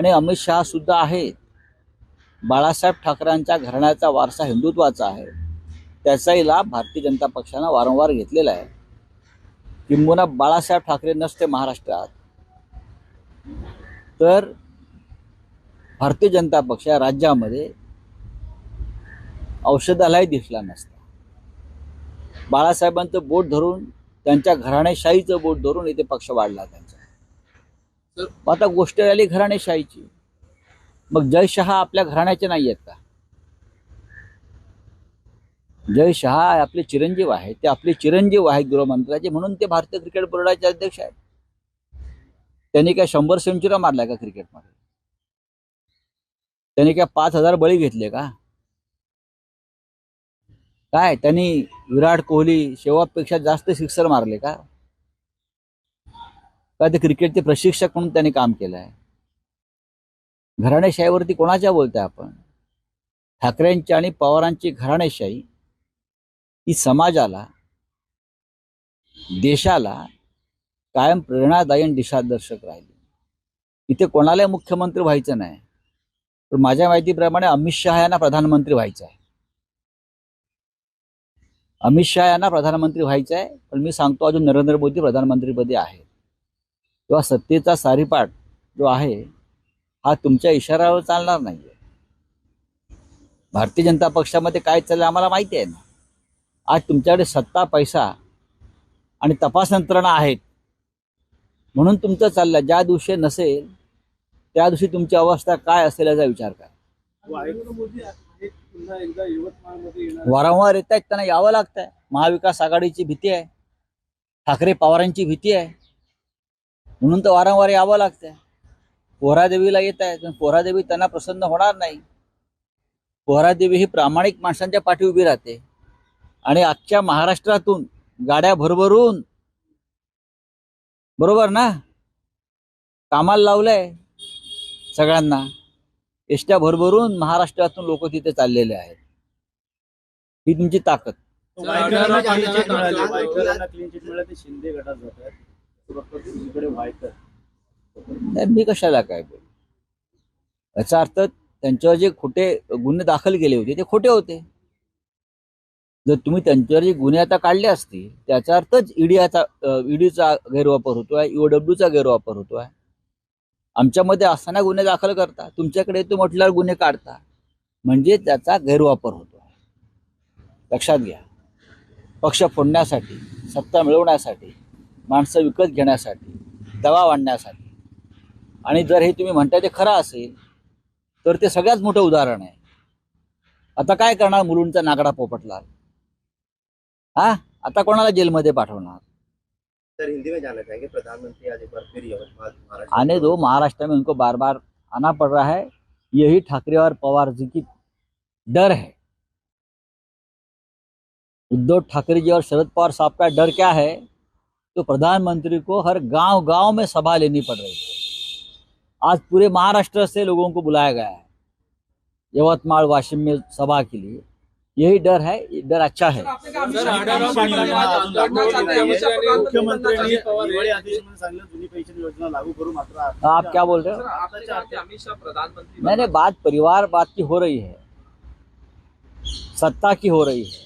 आणि अमित शहा सुद्धा आहेत बाळासाहेब ठाकरेंच्या घराण्याचा वारसा हिंदुत्वाचा आहे. त्याचाही लाभ भारतीय जनता पक्षानं वारंवार घेतलेला आहे. किंबहुना बाळासाहेब ठाकरे नसते महाराष्ट्रात. तर भारतीय जनता पक्ष या राज्यामध्ये औषधालय दिसला नसता. बाळासाहेबांचं बोट धरून त्यांच्या घराणेशाहीचं बोट धरून इथे पक्ष वाढला त्यांचा. आता गोष्ट आली घराणेशाहीची. मग जय शहा आपल्या घराण्याचे नाही आहेत का? जय शहा आपले चिरंजीव आहेत. ते आपले चिरंजीव आहेत गृहमंत्र्याचे म्हणून ते भारतीय क्रिकेट बोर्डाचे अध्यक्ष आहेत. त्यांनी काय शंभर सेंचुऱ्या मारल्या का क्रिकेटमध्ये? त्यांनी काय पाच हजार बळी घेतले का? काय? त्यांनी विराट कोहली शेवटपेक्षा जास्त सिक्सर मारले का? का ते क्रिकेटचे प्रशिक्षक म्हणून त्यांनी काम केलं आहे घराणेशाहीवरती कोणाच्या बोलताय आपण? ठाकरेंची आणि पवारांची घराणेशाही ही समाजाला देशाला कायम प्रेरणादायी आणि दिशादर्शक राहिली. इथे कोणालाही मुख्यमंत्री व्हायचं नाही. पण माझ्या माहितीप्रमाणे अमित शहा यांना प्रधानमंत्री व्हायचं आहे. अमित शहा यांना प्रधानमंत्री व्हायचं आहे पण मी सांगतो अजून नरेंद्र मोदी प्रधानमंत्रीपदी आहेत. किंवा सत्तेचा सारीपाट जो आहे हा तुमच्या इशाऱ्यावर चालणार नाही भारतीय जनता पक्षामध्ये काय चाललं आम्हाला माहिती आहे ना? आज तुमच्याकडे सत्ता पैसा आणि तपास यंत्रणा आहेत. म्हणून तुमचं चाललं ज्या दिवशी नसेल त्या दिवशी तुमची अवस्था काय असेल याचा विचार करा. वारंवार येत आहेत त्यांना यावं लागतंय. महाविकास आघाडीची भीती आहे. ठाकरे पवारांची भीती आहे. म्हणून तर वारंवार यावं लागतंय. पोहरादेवीला येत आहे पण पोहरादेवी त्यांना प्रसन्न होणार नाही. पोहरादेवी ही प्रामाणिक माणसांच्या पाठी उभी राहते. आणि अख्ख्या महाराष्ट्रातून गाड्या भरभरून बरोबर ना? कामाला लावलंय सगळ्यांना. एसट्या भरभरून महाराष्ट्रातून लोक तिथे चाललेले आहेत. ही तुमची ताकद. शिंदे गटात जात मी कशाला काय बोल? याचा अर्थ त्यांच्यावर जे खोटे गुन्हे दाखल केले होते ते खोटे होते. जर तुम्ही त्यांच्यावर जे गुन्हे आता काढले असतील त्याचा अर्थच ईडीचा ईडीचा गैरवापर होतोय ईओडब्ल्यूचा गैरवापर होतोय. आमच्यामध्ये असताना गुन्हे दाखल करता तुमच्याकडे तो म्हटल्यावर गुन्हे काढता. म्हणजे त्याचा गैरवापर होतोय. लक्षात घ्या. पक्ष फोडण्यासाठी सत्ता मिळवण्यासाठी माणसं विकत घेण्यासाठी दबाव आणण्यासाठी. आणि जर हे तुम्ही म्हणताय ते खरं असेल तर ते सगळ्यात मोठं उदाहरण आहे. आता काय करणार मुलूंचा नागडा पोपटला? हा? आता कोणाला जेलमध्ये पाठवणार? सर हिंदी में जानना चाहेंगे प्रधानमंत्री आज एक बार फिर यवतमाल महाराष्ट्र। आने दो महाराष्ट्र में उनको बार बार आना पड़ रहा है। यही ठाकरे और पवार जी की डर है। उद्धव ठाकरे जी और शरद पवार साहब का डर क्या है? तो प्रधानमंत्री को हर गाँव गाँव में सभा लेनी पड़ रही है आज पूरे महाराष्ट्र से लोगों को बुलाया गया है। यवतमाल वाशिम में सभा के लिए। यही डर है ये डर अच्छा है। आता- आप क्या बोल रहे हो? मैंने बात परिवार बात की हो रही है। सत्ता की हो रही है।